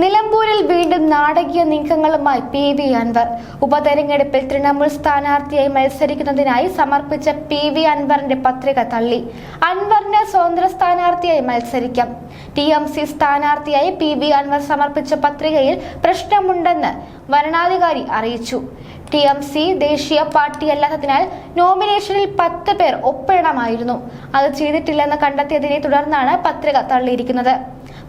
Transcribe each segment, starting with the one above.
നിലമ്പൂരിൽ വീണ്ടും നാടകീയ നീക്കങ്ങളുമായി പി വി അൻവർ. ഉപതെരഞ്ഞെടുപ്പിൽ തൃണമൂൽ സ്ഥാനാർത്ഥിയായി മത്സരിക്കുന്നതിനായി സമർപ്പിച്ച പി വി അൻവറിന്റെ പത്രിക തള്ളി. അൻവറിന് സ്വതന്ത്ര സ്ഥാനാർത്ഥിയായി മത്സരിക്കാം. ടി എം സി സ്ഥാനാർത്ഥിയായി പി വി അൻവർ സമർപ്പിച്ച പത്രികയിൽ പ്രശ്നമുണ്ടെന്ന് വരണാധികാരി അറിയിച്ചു. ടി എം സി ദേശീയ പാർട്ടി അല്ലാത്തതിനാൽ നോമിനേഷനിൽ പത്ത് പേർ ഒപ്പിടണമായിരുന്നു. അത് ചെയ്തിട്ടില്ലെന്ന് കണ്ടെത്തിയതിനെ തുടർന്നാണ് പത്രിക തള്ളിയിരിക്കുന്നത്.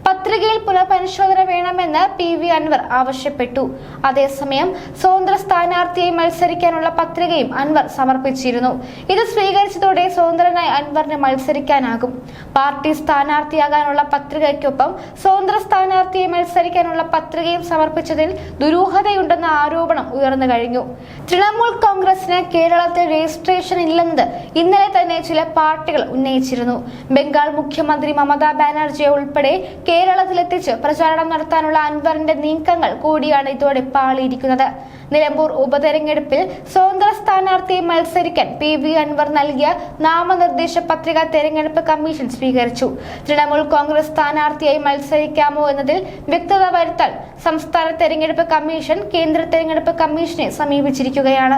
പത്രികയിൽ പുനഃപരിശോധന വേണമെന്ന് പി വി അൻവർ ആവശ്യപ്പെട്ടു. അതേസമയം സ്വതന്ത്ര സ്ഥാനാർത്ഥിയായി മത്സരിക്കാനുള്ള പത്രികയും അൻവർ സമർപ്പിച്ചിരുന്നു. ഇത് സ്വീകരിച്ചതോടെ സ്വതന്ത്രനായി അൻവറിന് മത്സരിക്കാനാകും. പാർട്ടി സ്ഥാനാർത്ഥിയാകാനുള്ള പത്രികയ്ക്കൊപ്പം സ്വതന്ത്ര സ്ഥാനാർത്ഥിയെ മത്സരിക്കാനുള്ള പത്രികയും സമർപ്പിച്ചതിൽ ദുരൂഹതയുണ്ടെന്ന ആരോപണം ഉയർന്നു കഴിഞ്ഞു. തൃണമൂൽ കോൺഗ്രസിന് കേരളത്തിൽ രജിസ്ട്രേഷൻ ഇല്ലെന്നത് ഇന്നലെ തന്നെ ചില പാർട്ടികൾ ഉന്നയിച്ചിരുന്നു. ബംഗാൾ മുഖ്യമന്ത്രി മമതാ ബാനർജിയെ ഉൾപ്പെടെ കേരളത്തിലെത്തിച്ച് പ്രചാരണം നടത്താനുള്ള അൻവറിന്റെ നീക്കങ്ങൾ കൂടിയാണ് ഇതോടെ പാളിയിരിക്കുന്നത്. നിലമ്പൂർ ഉപതെരഞ്ഞെടുപ്പിൽ സ്വതന്ത്ര സ്ഥാനാർത്ഥിയെ മത്സരിക്കാൻ പി വി അൻവർ നൽകിയ നാമനിർദ്ദേശ പത്രിക തെരഞ്ഞെടുപ്പ് കമ്മീഷൻ സ്വീകരിച്ചു. തൃണമൂൽ കോൺഗ്രസ് സ്ഥാനാർത്ഥിയായി മത്സരിക്കാമോ എന്നതിൽ വ്യക്തത വരുത്താൻ സംസ്ഥാന തെരഞ്ഞെടുപ്പ് കമ്മീഷൻ കേന്ദ്ര തെരഞ്ഞെടുപ്പ് കമ്മീഷനെ സമീപിച്ചിരിക്കുകയാണ്.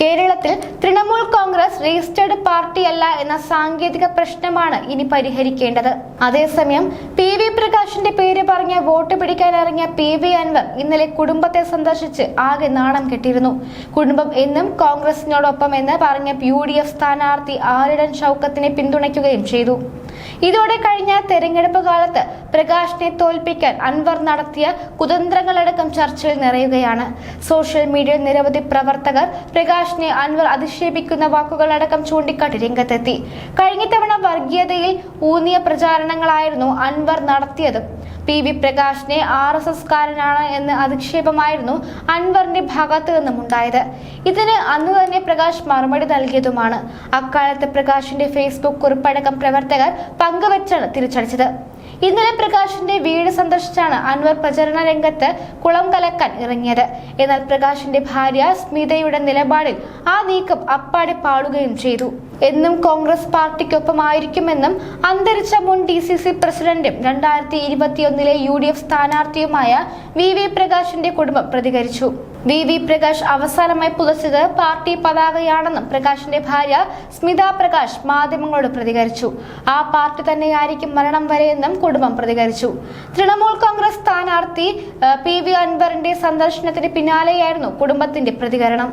കേരളത്തിൽ തൃണമൂൽ കോൺഗ്രസ് രജിസ്റ്റേർഡ് പാർട്ടിയല്ല എന്ന സാങ്കേതിക പ്രശ്നമാണ് ഇനി പരിഹരിക്കേണ്ടത്. അതേസമയം പി വി പ്രകാശിന്റെ പേര് പറഞ്ഞ് വോട്ട് പിടിക്കാനിറങ്ങിയ പി വി അൻവർ ഇന്നലെ കുടുംബത്തെ സന്ദർശിച്ച് ആകെ നാണം കെട്ടിയിരുന്നു. കുടുംബം എന്നും കോൺഗ്രസിനോടൊപ്പം എന്ന് പറഞ്ഞ യു ഡി എഫ് സ്ഥാനാർത്ഥി ആരിടൻ ഷൗക്കത്തിനെ പിന്തുണയ്ക്കുകയും ചെയ്തു. ഇതോടെ കഴിഞ്ഞ തെരഞ്ഞെടുപ്പ് കാലത്ത് പ്രകാശിനെ തോൽപ്പിക്കാൻ അൻവർ നടത്തിയ കുതന്ത്രങ്ങളടക്കം ചർച്ചയിൽ നിറയുകയാണ്. സോഷ്യൽ മീഡിയയിൽ നിരവധി പ്രവർത്തകർ പ്രകാശിനെ അൻവർ അധിക്ഷേപിക്കുന്ന വാക്കുകളടക്കം ചൂണ്ടിക്കാട്ടി രംഗത്തെത്തി. കഴിഞ്ഞ തവണ വർഗീയതയിൽ ഊന്നിയ പ്രചാരണങ്ങളായിരുന്നു അൻവർ നടത്തിയത്. പി. വി. പ്രകാശിനെ ആർ എസ് എസ് കാരനാണ് എന്ന് അധിക്ഷേപമായിരുന്നു അൻവറിന്റെ ഭാഗത്തു നിന്നും ഉണ്ടായത്. ഇതിന് അന്ന് തന്നെ പ്രകാശ് മറുപടി നൽകിയതുമാണ്. അക്കാലത്ത് പ്രകാശിന്റെ ഫേസ്ബുക്ക് കുറിപ്പടക്കം പ്രവർത്തകർ പങ്കുവച്ചാണ് തിരിച്ചടിച്ചത്. ഇന്നലെ പ്രകാശിന്റെ വീട് സന്ദർശിച്ചാണ് അൻവർ പ്രചരണ രംഗത്ത് കുളം കലക്കാൻ ഇറങ്ങിയത്. എന്നാൽ പ്രകാശിന്റെ ഭാര്യ സ്മിതയുടെ നിലപാടിൽ ആ നീക്കം അപ്പാടെ പാളുകയും ചെയ്തു. എന്നും കോൺഗ്രസ് പാർട്ടിക്കൊപ്പമായിരിക്കുമെന്നും അന്തരിച്ച മുൻ ഡി സി സി പ്രസിഡന്റും രണ്ടായിരത്തി ഇരുപത്തിയൊന്നിലെ യു ഡി എഫ് സ്ഥാനാർത്ഥിയുമായ വി വി പ്രകാശിന്റെ കുടുംബം പ്രതികരിച്ചു. വി വി പ്രകാശ് അവസാനമായി പുതച്ചത് പാർട്ടി പതാകയാണെന്നും പ്രകാശിന്റെ ഭാര്യ സ്മിത പ്രകാശ് മാധ്യമങ്ങളോട് പ്രതികരിച്ചു. ആ പാർട്ടി തന്നെയായിരിക്കും മരണം വരെയെന്നും കുടുംബം പ്രതികരിച്ചു. തൃണമൂൽ കോൺഗ്രസ് സ്ഥാനാർത്ഥി പി വി അൻവറിന്റെ സന്ദർശനത്തിന് പിന്നാലെയായിരുന്നു കുടുംബത്തിന്റെ പ്രതികരണം.